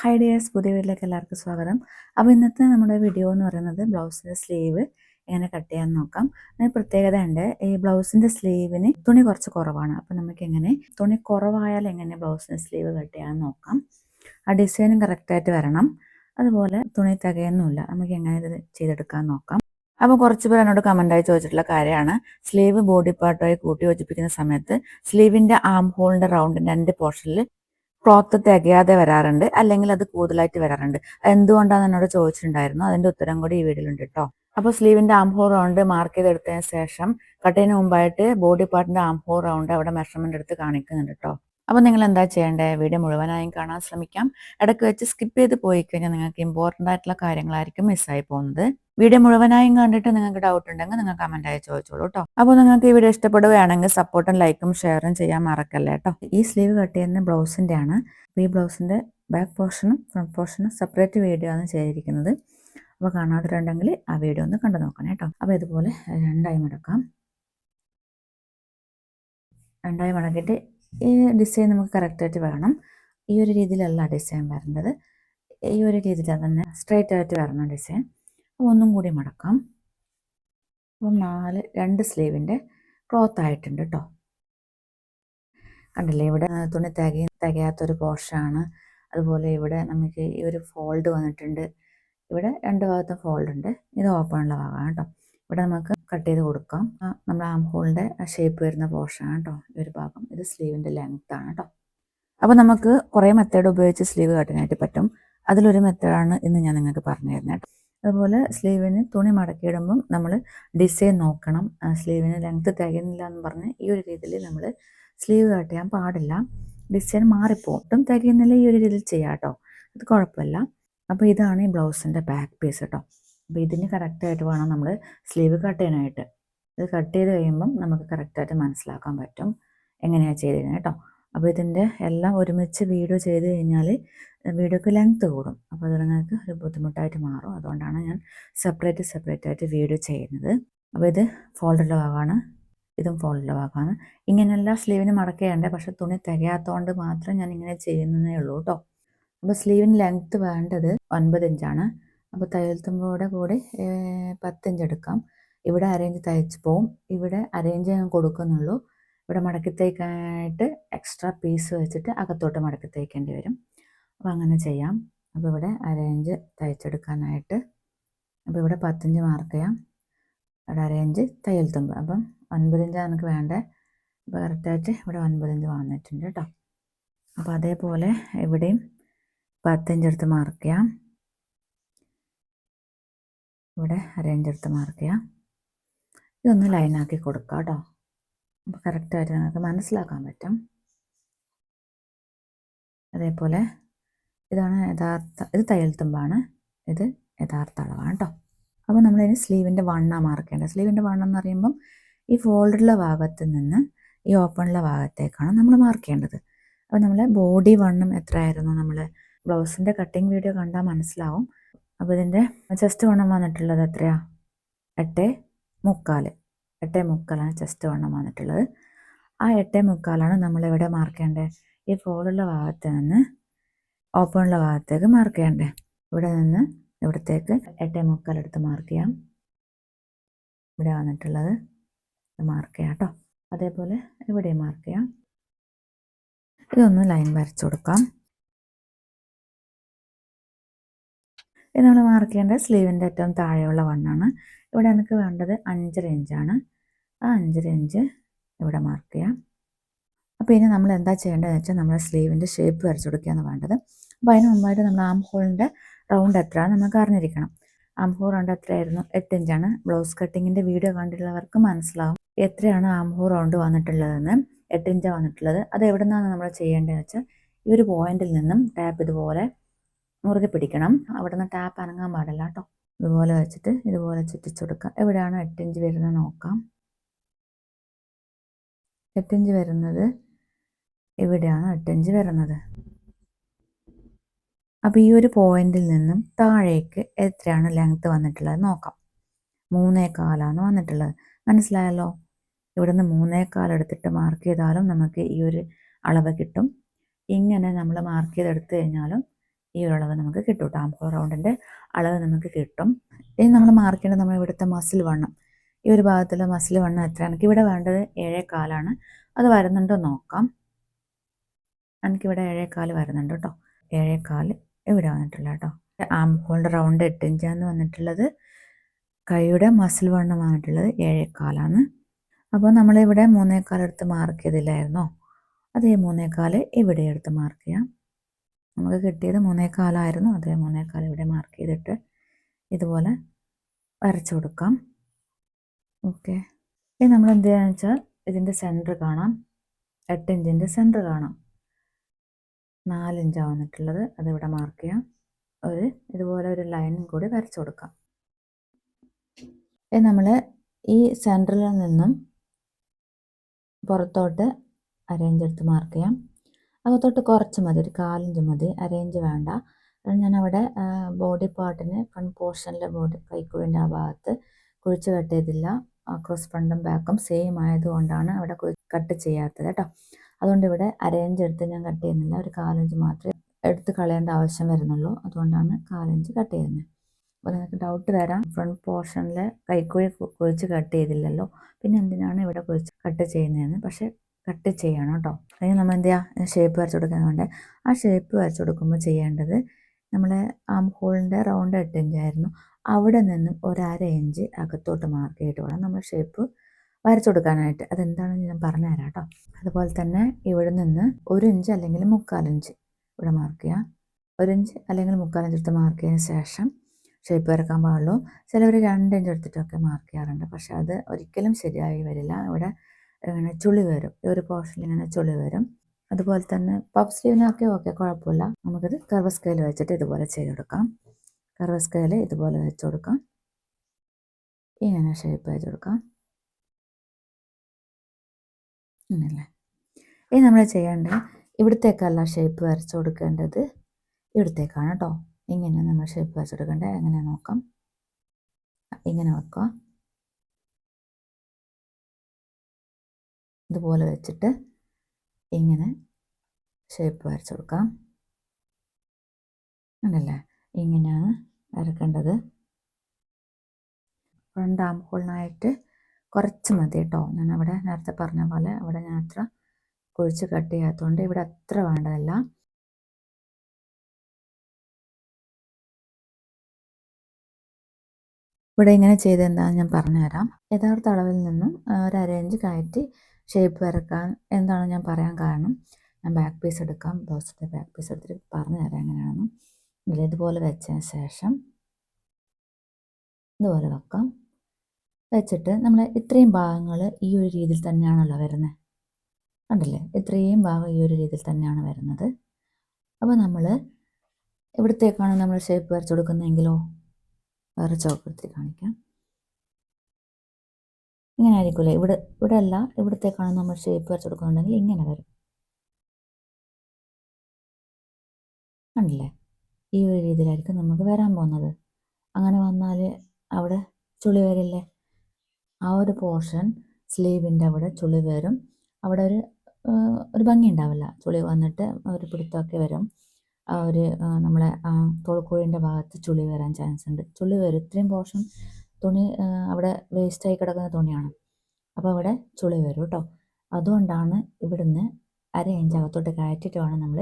Hi dears പുതിയ വീട്ടിലേക്ക് എല്ലാവർക്കും സ്വാഗതം. അപ്പോൾ ഇന്നത്തെ നമ്മുടെ വീഡിയോ എന്ന് പറയുന്നത് ബ്ലൗസിന്റെ സ്ലീവ് എങ്ങനെ കട്ട് ചെയ്യാൻ നോക്കാം. അതിന് പ്രത്യേകത ഉണ്ട് ഈ ബ്ലൗസിന്റെ സ്ലീവിന് തുണി കുറച്ച് കുറവാണ്. അപ്പോൾ നമുക്ക് എങ്ങനെ തുണി കുറവായാൽ എങ്ങനെ ബ്ലൗസിന്റെ സ്ലീവ് കട്ട് ചെയ്യാൻ നോക്കാം. ആ ഡിസൈനും കറക്റ്റായിട്ട് വരണം. അതുപോലെ തുണി തികയൊന്നുമില്ല. നമുക്ക് എങ്ങനെ ഇത് ചെയ്തെടുക്കാൻ നോക്കാം. അപ്പോൾ കുറച്ച് പേർ എന്നോട് കമന്റായി ചോദിച്ചിട്ടുള്ള കാര്യമാണ്. സ്ലീവ് ബോഡി പാർട്ടുമായി കൂട്ടി യോജിപ്പിക്കുന്ന സമയത്ത് സ്ലീവിന്റെ ആം ഹോളിന്റെ റൗണ്ടിന്റെ രണ്ട് പോർഷനിൽ ക്ലോത്ത് തികയാതെ വരാറുണ്ട് അല്ലെങ്കിൽ അത് കൂടുതലായിട്ട് വരാറുണ്ട്. എന്തുകൊണ്ടാണ് എന്നോട് ചോദിച്ചിട്ടുണ്ടായിരുന്നു. അതിന്റെ ഉത്തരം കൂടി ഈ വീഡിയോയിലുണ്ട് കേട്ടോ അപ്പോൾ സ്ലീവിന്റെ ആംഹോൾ റൗണ്ട് മാർക്ക് ചെയ്തെടുത്തതിന് ശേഷം കട്ടിന് മുമ്പായിട്ട് ബോഡി പാർട്ടിന്റെ ആംഹോൾ റൗണ്ട് അവിടെ മെഷർമെന്റ് എടുത്ത് കാണിക്കുന്നുണ്ട് കേട്ടോ അപ്പോൾ നിങ്ങൾ എന്താ ചെയ്യേണ്ടത് വീഡിയോ മുഴുവനായും കാണാൻ ശ്രമിക്കാം. ഇടയ്ക്ക് വെച്ച് സ്കിപ്പ് ചെയ്ത് പോയി കഴിഞ്ഞാൽ നിങ്ങൾക്ക് ഇമ്പോർട്ടന്റ് ആയിട്ടുള്ള കാര്യങ്ങളായിരിക്കും മിസ്സായി പോകുന്നത്. വീഡിയോ മുഴുവനായും കണ്ടിട്ട് നിങ്ങൾക്ക് ഡൗട്ട് ഉണ്ടെങ്കിൽ നിങ്ങൾ കമന്റ് ആയി ചോദിച്ചോളൂ കേട്ടോ അപ്പോൾ നിങ്ങൾക്ക് ഈ വീഡിയോ ഇഷ്ടപ്പെടുകയാണെങ്കിൽ സപ്പോർട്ടും ലൈക്കും ഷെയറും ചെയ്യാൻ മറക്കല്ലേ കേട്ടോ ഈ സ്ലീവ് കട്ട് ചെയ്യുന്ന ബ്ലൗസിന്റെ ആണ് ഈ ബ്ലൗസിന്റെ ബാക്ക് പോർഷനും ഫ്രണ്ട് പോർഷനും സെപ്പറേറ്റ് വീഡിയോ ആണ് ചെയ്തിരിക്കുന്നത്. അപ്പോൾ കാണാതിട്ടുണ്ടെങ്കിൽ ആ വീഡിയോ ഒന്ന് കണ്ടു നോക്കണം കേട്ടോ അപ്പോൾ ഇതുപോലെ രണ്ടായി മടക്കാം. രണ്ടായി മടക്കിയിട്ട് ഈ ഡിസൈൻ നമുക്ക് കറക്റ്റായിട്ട് വേണം ഈ ഒരു രീതിയിലല്ല ഡിസൈൻ വരേണ്ടത്. ഈ ഒരു രീതിയിലാണ് തന്നെ സ്ട്രൈറ്റ് ആയിട്ട് വരണം ഡിസൈൻ ഒന്നും കൂടി മടക്കാം. അപ്പം നാല് രണ്ട് സ്ലീവിന്റെ ക്ലോത്ത് ആയിട്ടുണ്ട് കേട്ടോ കണ്ടില്ലേ ഇവിടെ തുണി തികയ തികയാത്തൊരു പോർഷനാണ്. അതുപോലെ ഇവിടെ നമുക്ക് ഈ ഒരു ഫോൾഡ് വന്നിട്ടുണ്ട്. ഇവിടെ രണ്ട് ഭാഗത്തും ഫോൾഡ് ഉണ്ട് ഇത് ഓപ്പണുള്ള ഭാഗമാണ് കേട്ടോ ഇവിടെ നമുക്ക് കട്ട് ചെയ്ത് കൊടുക്കാം. നമ്മുടെ ആം ഹോളിന്റെ ഷേപ്പ് വരുന്ന പോർഷനാണ് കേട്ടോ ഈ ഒരു ഭാഗം. ഇത് സ്ലീവിന്റെ ലെങ്ത് ആണ് കേട്ടോ അപ്പോൾ നമുക്ക് കുറേ മെത്തേഡ് ഉപയോഗിച്ച് സ്ലീവ് കട്ടിനായിട്ട് പറ്റും. അതിലൊരു മെത്തേഡാണ് ഇന്ന് ഞാൻ നിങ്ങൾക്ക് പറഞ്ഞു തരുന്നത് കേട്ടോ അതുപോലെ സ്ലീവിന് തുണി മടക്കിയിടുമ്പം നമ്മൾ ഡിസൈൻ നോക്കണം. സ്ലീവിന് ലെങ്ത് തികയുന്നില്ല എന്ന് പറഞ്ഞ് ഈ ഒരു രീതിയിൽ നമ്മൾ സ്ലീവ് കട്ട് ചെയ്യാൻ പാടില്ല. ഡിസൈൻ മാറിപ്പോകും ഒട്ടും തികയുന്നില്ല ഈ ഒരു രീതിയിൽ ചെയ്യാം കേട്ടോ അത് കുഴപ്പമില്ല. അപ്പോൾ ഇതാണ് ഈ ബ്ലൗസിന്റെ ബാക്ക് പീസ് കേട്ടോ അപ്പോൾ ഇതിന് കറക്റ്റായിട്ട് വേണം നമ്മൾ സ്ലീവ് കട്ട് ചെയ്യാനായിട്ട്. ഇത് കട്ട് ചെയ്ത് കഴിയുമ്പം നമുക്ക് കറക്റ്റായിട്ട് മനസ്സിലാക്കാൻ പറ്റും. എങ്ങനെയാണ് ചെയ്തിരുന്നത് കേട്ടോ അപ്പോൾ ഇതിന്റെ എല്ലാം ഒരുമിച്ച് വീഡിയോ ചെയ്ത് കഴിഞ്ഞാൽ വീഡിയോക്ക് ലെങ്ത്ത് കൂടും. അപ്പോൾ അത് നിങ്ങൾക്ക് ഒരു ബുദ്ധിമുട്ടായിട്ട് മാറും. അതുകൊണ്ടാണ് ഞാൻ സെപ്പറേറ്റ് സെപ്പറേറ്റ് ആയിട്ട് വീഡിയോ ചെയ്യുന്നത്. അപ്പോൾ ഇത് ഫോൾഡുള്ള ഭാഗമാണ് ഇതും ഫോൾഡുള്ള ഭാഗമാണ് ഇങ്ങനെയെല്ലാം സ്ലീവിന് മടക്കേണ്ട? പക്ഷേ തുണി തികയാത്തതുകൊണ്ട് മാത്രം ഞാൻ ഇങ്ങനെ ചെയ്യുന്നതേ ഉള്ളൂ കേട്ടോ അപ്പോൾ സ്ലീവിന് ലെങ്ത്ത് വേണ്ടത് ഒൻപത് ഇഞ്ചാണ് അപ്പോൾ തയ്യൽത്തുമ്പോടെ കൂടി പത്തിഞ്ച് എടുക്കാം. ഇവിടെ അരേഞ്ച് തയ്ച്ച് പോവും. ഇവിടെ അരേഞ്ച് ഞാൻ കൊടുക്കുന്നുള്ളൂ. ഇവിടെ മടക്കി തേക്കാനായിട്ട് എക്സ്ട്രാ പീസ് വെച്ചിട്ട് അകത്തോട്ട് മടക്കി തേക്കേണ്ടി വരും. അപ്പോൾ അങ്ങനെ ചെയ്യാം. അപ്പോൾ ഇവിടെ അരേഞ്ച് തയ്ച്ചെടുക്കാനായിട്ട് അപ്പോൾ ഇവിടെ പത്തഞ്ച് മാർക്ക് ചെയ്യാം. ഇവിടെ അരേഞ്ച് തയ്യൽ തുമ്പ്. അപ്പം ഒൻപതിഞ്ചാണ് നമുക്ക് വേണ്ടത് അപ്പോൾ കറക്റ്റായിട്ട് ഇവിടെ ഒൻപതിഞ്ച് വന്നിട്ടുണ്ട് കേട്ടോ അപ്പോൾ അതേപോലെ ഇവിടെയും പത്തഞ്ചെടുത്ത് മാർക്ക് ചെയ്യാം. ഇവിടെ അരേഞ്ച് എടുത്ത് മാർക്ക് ചെയ്യാം. ഇതൊന്ന് ലൈനാക്കി കൊടുക്കാം കേട്ടോ അപ്പോൾ കറക്റ്റായിട്ട് നിങ്ങൾക്ക് മനസ്സിലാക്കാൻ പറ്റും. അതേപോലെ ഇതാണ് യഥാർത്ഥ ഇത് തയ്യൽ തുമ്പാണ്. ഇത് യഥാർത്ഥ അളവാണ് കേട്ടോ അപ്പോൾ നമ്മളിതിന് സ്ലീവിന്റെ വണ്ണ മാർക്ക് ചെയ്യേണ്ടത് സ്ലീവിന്റെ വണ്ണം എന്ന് പറയുമ്പം ഈ ഫോൾഡുള്ള ഭാഗത്ത് നിന്ന് ഈ ഓപ്പണുള്ള ഭാഗത്തേക്കാണ് നമ്മൾ മാർക്ക് ചെയ്യേണ്ടത്. അപ്പോൾ നമ്മളെ ബോഡി വണ്ണം എത്രയായിരുന്നു നമ്മൾ ബ്ലൗസിന്റെ കട്ടിങ് വീഡിയോ കണ്ടാൽ മനസ്സിലാവും. അപ്പോൾ ഇതിന്റെ ചെസ്റ്റ് വണ്ണം വന്നിട്ടുള്ളത് എത്രയാണ് എട്ട് മുക്കാൽ എട്ടേ മുക്കാലാണ് ചെസ്റ്റ് വണ്ണം വന്നിട്ടുള്ളത്. ആ എട്ടേ മുക്കാലാണ് നമ്മളിവിടെ മാർക്ക് ഈ ഫോളുള്ള ഭാഗത്ത് നിന്ന് ഓപ്പണുള്ള ഭാഗത്തേക്ക് മാർക്ക് ചെയ്യണ്ടേ? ഇവിടെ നിന്ന് ഇവിടത്തേക്ക് എട്ടേ മുക്കാൽ എടുത്ത് മാർക്ക് ചെയ്യാം. ഇവിടെ വന്നിട്ടുള്ളത് മാർക്ക് ചെയ്യാം കേട്ടോ അതേപോലെ ഇവിടെ മാർക്ക് ചെയ്യാം. ഇതൊന്ന് ലൈൻ വരച്ചു കൊടുക്കാം. ഇത് നമ്മൾ മാർക്ക് ചെയ്യേണ്ടത് സ്ലീവിന്റെ ഏറ്റവും താഴെയുള്ള വണ്ണാണ് ഇവിടെ എനിക്ക് വേണ്ടത് അഞ്ചര ഇഞ്ചാണ് ആ അഞ്ചര ഇഞ്ച് ഇവിടെ മാർക്ക് ചെയ്യാം. അപ്പോൾ ഇനി നമ്മൾ എന്താ ചെയ്യേണ്ടതെന്ന് വെച്ചാൽ നമ്മുടെ സ്ലീവിന്റെ ഷേപ്പ് വരച്ചു കൊടുക്കുകയാണ് വേണ്ടത്. അപ്പോൾ അതിന് മുമ്പായിട്ട് നമ്മൾ ആം ഹോളിന്റെ റൗണ്ട് എത്ര നമുക്ക് അറിഞ്ഞിരിക്കണം. ആം ഹോൾ റൗണ്ട് എത്രയായിരുന്നു? എട്ട് ഇഞ്ചാണ് ബ്ലൗസ് കട്ടിങ്ങിന്റെ വീഡിയോ കണ്ടിട്ടുള്ളവർക്ക് മനസ്സിലാവും എത്രയാണ് ആം ഹോൾ റൗണ്ട് വന്നിട്ടുള്ളതെന്ന് എട്ട് ഇഞ്ചാണ് വന്നിട്ടുള്ളത്. അത് എവിടെ നിന്നാണ് നമ്മൾ ചെയ്യേണ്ടതെന്ന് വെച്ചാൽ ഈ ഒരു പോയിന്റിൽ നിന്നും ടാപ്പ് ഇതുപോലെ മുറുകെ പിടിക്കണം. അവിടെ നിന്ന് ടാപ്പ് അനങ്ങാൻ പാടില്ല കേട്ടോ. ഇതുപോലെ വെച്ചിട്ട് ഇതുപോലെ ചുറ്റിച്ചു കൊടുക്കുക എവിടെയാണ് എട്ട് ഇഞ്ച് വരുന്നത് നോക്കാം. എട്ടിഞ്ച് വരുന്നത്. ഇവിടെയാണ് എട്ടിഞ്ച് വരുന്നത്? അപ്പോൾ ഈ ഒരു പോയിന്റിൽ നിന്നും താഴേക്ക് എത്രയാണ് ലെങ്ത് വന്നിട്ടുള്ളത് നോക്കാം. മൂന്നേ കാലാണ് വന്നിട്ടുള്ളത്. മനസ്സിലായല്ലോ? ഇവിടുന്ന് മൂന്നേ എടുത്തിട്ട് മാർക്ക് ചെയ്താലും നമുക്ക് ഈ ഒരു അളവ് കിട്ടും. ഇങ്ങനെ നമ്മൾ മാർക്ക് ചെയ്തെടുത്തു കഴിഞ്ഞാലും ഈ ഒരു അളവ് നമുക്ക് കിട്ടും. ഹോൾ റൗണ്ടിന്റെ അളവ് നമുക്ക് കിട്ടും. ഇനി നമ്മൾ മാർക്ക് ചെയ്യേണ്ടത് നമ്മൾ ഇവിടുത്തെ മസിൽ വണ്ണം ഈ ഒരു ഭാഗത്തുള്ള മസിൽ വണ്ണം എത്രയാണ് എനിക്ക് ഇവിടെ വേണ്ടത് ഏഴേ കാലാണ്. അത് വരുന്നുണ്ടോ നോക്കാം. എനിക്കിവിടെ ഏഴേക്കാൽ വരുന്നുണ്ട് കേട്ടോ. ഏഴേക്കാൽ ഇവിടെ വന്നിട്ടില്ല കേട്ടോ. ആം ഹോളിന്റെ റൗണ്ട് എട്ട് ഇഞ്ചാന്ന് വന്നിട്ടുള്ളത്. കൈയുടെ മസിൽ വണ്ണം വന്നിട്ടുള്ളത് ഏഴേക്കാലാണ് അപ്പോൾ നമ്മളിവിടെ മൂന്നേക്കാൽ എടുത്ത് മാർക്ക് ചെയ്തില്ലായിരുന്നോ? അതേ മൂന്നേക്കാൽ ഇവിടെ എടുത്ത് മാർക്ക് ചെയ്യാം. നമുക്ക് കിട്ടിയത് മൂന്നേക്കാലായിരുന്നു അതേ മൂന്നേക്കാൽ ഇവിടെ മാർക്ക് ചെയ്തിട്ട് ഇതുപോലെ വരച്ചു കൊടുക്കാം. ഓക്കെ. ഇനി നമ്മൾ എന്ത് ചെയ്യാന്ന് വെച്ചാൽ ഇതിന്റെ സെന്റർ കാണാം. എട്ട് ഇഞ്ചിന്റെ സെന്റർ കാണാം. നാലിഞ്ചാണ് വന്നിട്ടുള്ളത് അതിവിടെ മാർക്ക് ചെയ്യാം. ഒരു ഇതുപോലെ ഒരു ലൈനും കൂടി വരച്ചു കൊടുക്കാം. ഇനി നമ്മൾ ഈ സെന്ററിൽ നിന്നും പുറത്തോട്ട് അരേഞ്ച് എടുത്ത് മാർക്ക് ചെയ്യാം. അകത്തോട്ട് കുറച്ച് മതി ഒരു കാലിഞ്ച് മതി. അരേഞ്ച് വേണ്ട. ഞാൻ അവിടെ ബോഡി പാർട്ടിന് ഫ്രണ്ട് പോർഷനിലെ ബോഡി കൈക്കുഴിന്റെ ആ ഭാഗത്ത് കുഴിച്ച് കട്ട് ചെയ്തില്ല ക്രോസ് ഫ്രണ്ടും ബാക്കും സെയിം ആയതുകൊണ്ടാണ് അവിടെ കട്ട് ചെയ്യാത്തത് കേട്ടോ. അതുകൊണ്ട് ഇവിടെ അരയിഞ്ച് എടുത്ത് ഞാൻ കട്ട് ചെയ്യുന്നില്ല. ഒരു കാലഞ്ച് മാത്രമേ എടുത്ത് കളയേണ്ട ആവശ്യം വരുന്നുള്ളൂ. അതുകൊണ്ടാണ് കാലഞ്ച് കട്ട് ചെയ്യുന്നത്. അപ്പോൾ നിങ്ങൾക്ക് ഡൗട്ട് വരാം. ഫ്രണ്ട് പോർഷനിൽ കൈക്കുഴി കുഴിച്ച് കട്ട് ചെയ്തില്ലല്ലോ. പിന്നെ എന്തിനാണ് ഇവിടെ കുഴിച്ച് കട്ട് ചെയ്യുന്നതെന്ന്? പക്ഷേ കട്ട് ചെയ്യണം കേട്ടോ. അല്ലെങ്കിൽ നമ്മൾ എന്ത് ചെയ്യുക ഷേപ്പ് വരച്ച് കൊടുക്കുന്നതുകൊണ്ട് ആ ഷേപ്പ് വരച്ച് കൊടുക്കുമ്പോൾ ചെയ്യേണ്ടത് നമ്മളെ ആം ഹോളിന്റെ റൗണ്ട് എട്ട് ഇഞ്ചായിരുന്നു അവിടെ നിന്നും ഒരര ഇഞ്ച് അകത്തോട്ട് മാർക്ക് ചെയ്തിട്ട് വേണം നമ്മൾ ഷേപ്പ് വരച്ചു കൊടുക്കാനായിട്ട്. അതെന്താണെന്ന് ഞാൻ പറഞ്ഞു തരാം കേട്ടോ. അതുപോലെ തന്നെ ഇവിടെ നിന്ന് ഒരു ഇഞ്ച് അല്ലെങ്കിൽ മുക്കാലിഞ്ച് ഇവിടെ മാർക്ക് ചെയ്യാം. ഒരു ഇഞ്ച് അല്ലെങ്കിൽ മുക്കാലിഞ്ച് എടുത്ത് മാർക്ക് ചെയ്തതിന് ശേഷം ഷേപ്പ് വരക്കാൻ പാടുള്ളൂ. ചിലവർ രണ്ട് ഇഞ്ച് എടുത്തിട്ടൊക്കെ മാർക്ക് ചെയ്യാറുണ്ട്. പക്ഷേ അത് ഒരിക്കലും ശരിയായി വരില്ല. ഇവിടെ ഇങ്ങനെ ചുളി വരും. ഈ ഒരു പോർഷനിൽ ഇങ്ങനെ ചുളി വരും. അതുപോലെ തന്നെ പഫ് സ്ലീവിനൊക്കെ ഓക്കെ കുഴപ്പമില്ല. നമുക്കിത് കർവ് സ്കെയിൽ വെച്ചിട്ട് ഇതുപോലെ ചെയ്തെടുക്കാം കർവ് സ്കെയിൽ ഇതുപോലെ വെച്ച് കൊടുക്കാം. ഇങ്ങനെ ഷേപ്പ് വെച്ച് കൊടുക്കാം. ഇങ്ങനല്ലേ ഇനി നമ്മൾ ചെയ്യേണ്ടത് ഇവിടത്തേക്കല്ല ഷേപ്പ് വരച്ചു കൊടുക്കേണ്ടത് ഇവിടത്തേക്കാണ് കേട്ടോ ഇങ്ങനെ നമ്മൾ ഷേപ്പ് വരച്ചു കൊടുക്കേണ്ടത് എങ്ങനെ നോക്കാം. ഇങ്ങനെ വെക്കുക. ഇതുപോലെ വെച്ചിട്ട് ഇങ്ങനെ ഷേപ്പ് വരച്ചു കൊടുക്കാം. ഉണ്ടല്ലേ ഇങ്ങനെയാണ് വരക്കേണ്ടത് ഫ്രണ്ട് ആം ഹോളിനായിട്ട് കുറച്ച് മതി കേട്ടോ. ഞാൻ അവിടെ നേരത്തെ പറഞ്ഞ പോലെ അവിടെ ഞാൻ അത്ര കുഴിച്ച് കട്ട് ചെയ്യാത്തതുകൊണ്ട് ഇവിടെ അത്ര വേണ്ടതല്ല. ഇവിടെ ഇങ്ങനെ ചെയ്തെന്താണെന്ന് ഞാൻ പറഞ്ഞുതരാം. യഥാർത്ഥ അളവിൽ നിന്നും ഒരു അരേഞ്ച് കയറ്റി ഷേപ്പ് വരക്കാൻ എന്താണ് ഞാൻ പറയാൻ കാരണം? ഞാൻ ബാക്ക് പീസ് എടുക്കാം. ബ്ലൗസിന്റെ ബാക്ക് പീസ് എടുത്തിട്ട് പറഞ്ഞുതരാം എങ്ങനെയാണെന്ന്. ഇതുപോലെ വെച്ചതിന് ശേഷം ഇതുപോലെ വെക്കാം. വെച്ചിട്ട് നമ്മൾ ഇത്രയും ഭാഗങ്ങൾ ഈ ഒരു രീതിയിൽ തന്നെയാണല്ലോ വരുന്നത് കണ്ടില്ലേ? ഇത്രയും ഭാഗം ഈ ഒരു രീതിയിൽ തന്നെയാണ് വരുന്നത്. അപ്പോൾ നമ്മൾ ഇവിടത്തേക്കാണ് നമ്മൾ ഷേപ്പ് വരച്ചു കൊടുക്കുന്നതെങ്കിലോ വേറെ ചോക്ക് കാണിക്കാം. ഇങ്ങനെ ആയിരിക്കില്ലേ ഇവിടെ ഇവിടെ അല്ല ഇവിടത്തേക്കാണ് നമ്മൾ ഷേപ്പ് വരച്ചു കൊടുക്കുന്നുണ്ടെങ്കിൽ ഇങ്ങനെ വരും. കണ്ടില്ലേ? ഈ ഒരു രീതിയിലായിരിക്കും നമുക്ക് വരാൻ പോകുന്നത്. അങ്ങനെ വന്നാൽ അവിടെ ചുളി വരില്ലേ? ആ ഒരു പോർഷൻ സ്ലീവിന്റെ അവിടെ ചുളി വരും. അവിടെ ഒരു ഒരു ഭംഗി ഉണ്ടാവില്ല. ചുളി വന്നിട്ട് ഒരു പിടുത്തമൊക്കെ വരും. ആ ഒരു നമ്മളെ തോൾക്കുഴിന്റെ ഭാഗത്ത് ചുളി വരാൻ ചാൻസ് ഉണ്ട്. ചുളി വരും. ഇത്രയും പോർഷൻ തുണി അവിടെ വേസ്റ്റായി കിടക്കുന്ന തുണിയാണ്. അപ്പോൾ അവിടെ ചുളി വരും കേട്ടോ അതുകൊണ്ടാണ് ഇവിടുന്ന് അര ഇഞ്ച് അകത്തോട്ട് കയറ്റിയിട്ട് വേണം നമ്മൾ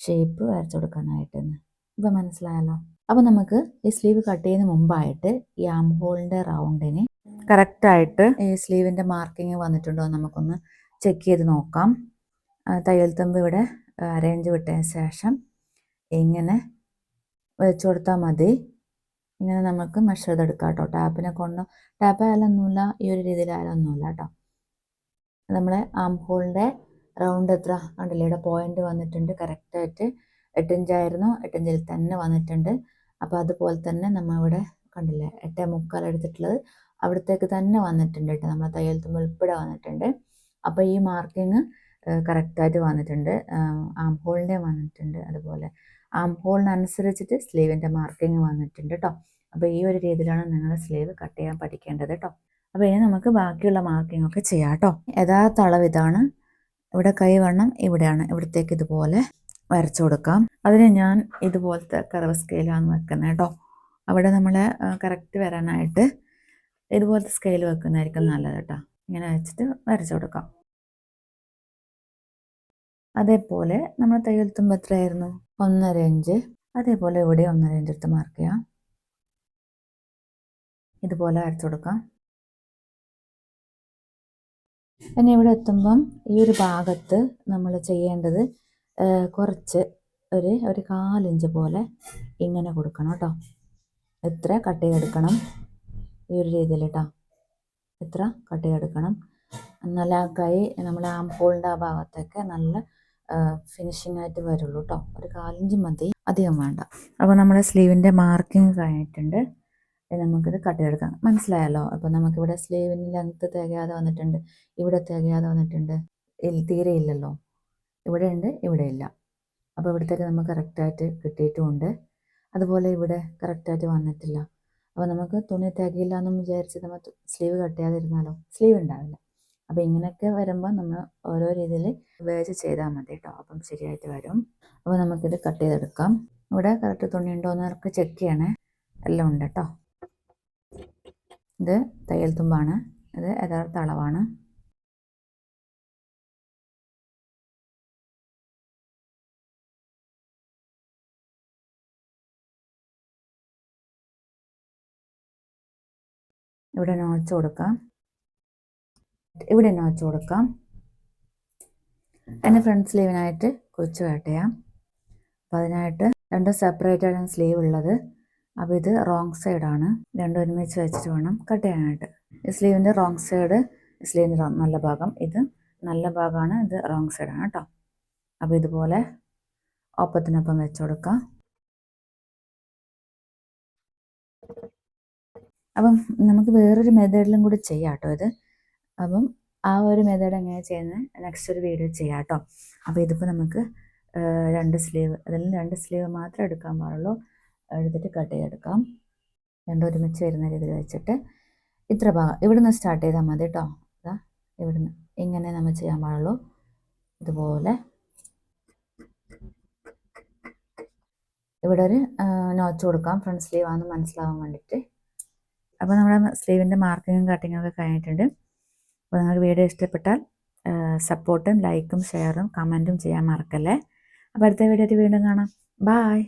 ഷേപ്പ് വരച്ചു കൊടുക്കാനായിട്ടെന്ന്. ഇപ്പം മനസ്സിലായല്ലോ? അപ്പോൾ നമുക്ക് ഈ സ്ലീവ് കട്ട് ചെയ്യുന്ന മുമ്പായിട്ട് ഈ ആം ഹോളിന്റെ റൗണ്ടിന് കറക്റ്റായിട്ട് ഈ സ്ലീവിന്റെ മാർക്കിങ് വന്നിട്ടുണ്ടോ നമുക്കൊന്ന് ചെക്ക് ചെയ്ത് നോക്കാം. തയ്യൽ തമ്പ് ഇവിടെ അരേഞ്ച് വിട്ടതിന് ശേഷം ഇങ്ങനെ വെച്ചു കൊടുത്താൽ മതി. ഇങ്ങനെ നമുക്ക് മെഷർ ചെയ്തെടുക്കാം കേട്ടോ. ടാപ്പിനെ കൊണ്ട് ടാപ്പ് ആയാലൊന്നുമില്ല ഈ ഒരു രീതിയിലായാലൊന്നുമില്ല കേട്ടോ. നമ്മുടെ ആം ഹോളിന്റെ റൗണ്ട് എത്ര കണ്ടില്ലേ? ഇവിടെ പോയിന്റ് വന്നിട്ടുണ്ട് കറക്റ്റായിട്ട് എട്ടിഞ്ചായിരുന്നു. എട്ടഞ്ചിൽ തന്നെ വന്നിട്ടുണ്ട്. അപ്പോൾ അതുപോലെ തന്നെ നമ്മൾ ഇവിടെ കണ്ടില്ലേ എട്ടേ മുക്കാൽ എടുത്തിട്ടുള്ളത്. അവിടത്തേക്ക് തന്നെ വന്നിട്ടുണ്ട് കേട്ടോ. നമ്മളെ തയ്യൽ തുമ്പ് ഉൾപ്പെടെ വന്നിട്ടുണ്ട്. അപ്പോൾ ഈ മാർക്കിങ് കറക്റ്റായിട്ട് വന്നിട്ടുണ്ട്. ആം ഹോളിന്റെ വന്നിട്ടുണ്ട് അതുപോലെ. ആം ഹോളിനനുസരിച്ചിട്ട് സ്ലീവിന്റെ മാർക്കിങ് വന്നിട്ടുണ്ട് കേട്ടോ അപ്പോൾ ഈ ഒരു രീതിയിലാണ് നിങ്ങൾ സ്ലീവ് കട്ട് ചെയ്യാൻ പഠിക്കേണ്ടത് കേട്ടോ അപ്പോൾ ഇനി നമുക്ക് ബാക്കിയുള്ള മാർക്കിംഗ് ഒക്കെ ചെയ്യാം കേട്ടോ യഥാർത്ഥ അളവ് ഇതാണ്. ഇവിടെ കൈവണ്ണം ഇവിടെയാണ്. ഇവിടത്തേക്ക് ഇതുപോലെ വരച്ചു കൊടുക്കാം. അതിന് ഞാൻ ഇതുപോലത്തെ കറവ് സ്കെയിലാണ് വെക്കുന്നത് കേട്ടോ. അവിടെ നമ്മൾ കറക്റ്റ് വരാനായിട്ട് ഇതുപോലത്തെ സ്കെയിൽ വെക്കുന്നതായിരിക്കും നല്ലത് കേട്ടോ. ഇങ്ങനെ വെച്ചിട്ട് വരച്ചു കൊടുക്കാം. അതേപോലെ നമ്മൾ തയ്യൽ തുമ്പ് എത്രയായിരുന്നു? ഒന്നര ഇഞ്ച്. അതേപോലെ ഇവിടെ ഒന്നര ഇഞ്ച് എടുത്ത് മാർക്ക് ചെയ്യാം. ഇതുപോലെ വരച്ചു കൊടുക്കാം. പിന്നെ ഇവിടെ എത്തുമ്പം ഈ ഒരു ഭാഗത്ത് നമ്മൾ ചെയ്യേണ്ടത് കുറച്ച് ഒരു ഒരു കാലിഞ്ച് പോലെ ഇങ്ങനെ കൊടുക്കണം കേട്ടോ. എത്ര കട്ട് ചെയ്തെടുക്കണം? ഈ ഒരു രീതിയിൽ കേട്ടോ എത്ര കട്ട് ചെയ്തെടുക്കണം? ആ കൈ നമ്മൾ ആംപോളിന്റെ ആ ഭാഗത്തൊക്കെ നല്ല ഫിനിഷിംഗ് ആയിട്ട് വരുള്ളൂ കേട്ടോ ഒരു കാലിഞ്ച് മതി. അധികം വേണ്ട. അപ്പോൾ നമ്മുടെ സ്ലീവിന്റെ മാർക്കിങ് കഴിഞ്ഞിട്ടുണ്ട്. നമുക്കിത് കട്ട് ചെയ്തെടുക്കാം. മനസ്സിലായല്ലോ? അപ്പോൾ നമുക്കിവിടെ സ്ലീവിന് ലെങ്ത്ത് തികയാതെ വന്നിട്ടുണ്ട്. ഇവിടെ തികയാതെ വന്നിട്ടുണ്ട്. തീരെ ഇല്ലല്ലോ. ഇവിടെ ഉണ്ട് ഇവിടെ ഇല്ല അപ്പോൾ ഇവിടത്തേക്ക് നമുക്ക് കറക്റ്റായിട്ട് കിട്ടിയിട്ടുമുണ്ട് അതുപോലെ ഇവിടെ കറക്റ്റായിട്ട് വന്നിട്ടില്ല. അപ്പോൾ നമുക്ക് തുണി തികയില്ല എന്നും വിചാരിച്ച് നമ്മൾ സ്ലീവ് കട്ട് ചെയ്യാതിരുന്നാലോ? സ്ലീവ് ഉണ്ടാവില്ല. അപ്പോൾ ഇങ്ങനെയൊക്കെ വരുമ്പോൾ നമ്മൾ ഓരോ രീതിയിൽ വേച്ച് ചെയ്താൽ മതി കേട്ടോ അപ്പം ശരിയായിട്ട് വരും. അപ്പോൾ നമുക്കിത് കട്ട് ചെയ്തെടുക്കാം. ഇവിടെ കറക്റ്റ് തുണി ഉണ്ടോ എന്ന് നമുക്ക് ചെക്ക് ചെയ്യണേ. എല്ലാം ഉണ്ട് കേട്ടോ ഇത് തയ്യൽ തുമ്പാണ്. ഇത് യഥാർത്ഥ അളവാണ്. ഇവിടെ നോച്ച് കൊടുക്കാം. ഇവിടെ നോച്ച് കൊടുക്കാം. എന്റെ ഫ്രണ്ട് സ്ലീവിനായിട്ട് കൊച്ചു വേട്ടയാം. അപ്പോൾ അതിനായിട്ട് രണ്ടും സെപ്പറേറ്റ് സ്ലീവ് ഉള്ളത്. അപ്പോൾ ഇത് റോങ് സൈഡാണ് രണ്ടും ഒരുമിച്ച് വെച്ചിട്ട് വേണം കട്ട് ചെയ്യാനായിട്ട്. ഈ സ്ലീവിന്റെ റോങ് സൈഡ് സ്ലീവിന്റെ നല്ല ഭാഗം. ഇത് നല്ല ഭാഗമാണ് ഇത് റോങ് സൈഡാണ് കേട്ടോ. അപ്പോൾ ഇതുപോലെ ഒപ്പത്തിനൊപ്പം വെച്ച് കൊടുക്കാം. അപ്പം നമുക്ക് വേറൊരു മെത്തേഡിലും കൂടി ചെയ്യാം കേട്ടോ ഇത്. അപ്പം ആ ഒരു മെത്തേഡ് എങ്ങനെയാണ് ചെയ്യുന്നത് നെക്സ്റ്റ് ഒരു വീഡിയോ ചെയ്യാം കേട്ടോ അപ്പോൾ ഇതിപ്പോൾ നമുക്ക് രണ്ട് സ്ലീവ് അതിൽ രണ്ട് സ്ലീവ് മാത്രമേ എടുക്കാൻ പാടുള്ളൂ. എടുത്തിട്ട് കട്ട് ചെയ്തെടുക്കാം. രണ്ടും ഒരുമിച്ച് വരുന്ന രീതിയിൽ വെച്ചിട്ട് ഇത്ര ഭാഗം. ഇവിടുന്ന് സ്റ്റാർട്ട് ചെയ്താൽ മതി കേട്ടോ ഇതാ ഇവിടുന്ന് ഇങ്ങനെ നമ്മൾ ചെയ്യാൻ പാടുള്ളൂ. ഇതുപോലെ. ഇവിടെ ഒരു നോച്ച് കൊടുക്കാം. ഫ്രണ്ട് സ്ലീവ് ആണെന്ന് മനസ്സിലാവാൻ വേണ്ടിയിട്ട്. അപ്പോൾ നമ്മുടെ സ്ലീവിന്റെ മാർക്കിങ്ങും കട്ടിങ്ങും ഒക്കെ കഴിഞ്ഞിട്ടുണ്ട്. അപ്പോൾ നിങ്ങൾക്ക് വീഡിയോ ഇഷ്ടപ്പെട്ടാൽ സപ്പോർട്ടും ലൈക്കും ഷെയറും കമന്റും ചെയ്യാൻ മറക്കല്ലേ. അപ്പോൾ അടുത്ത വീഡിയോ വീണ്ടും കാണാം. ബായ്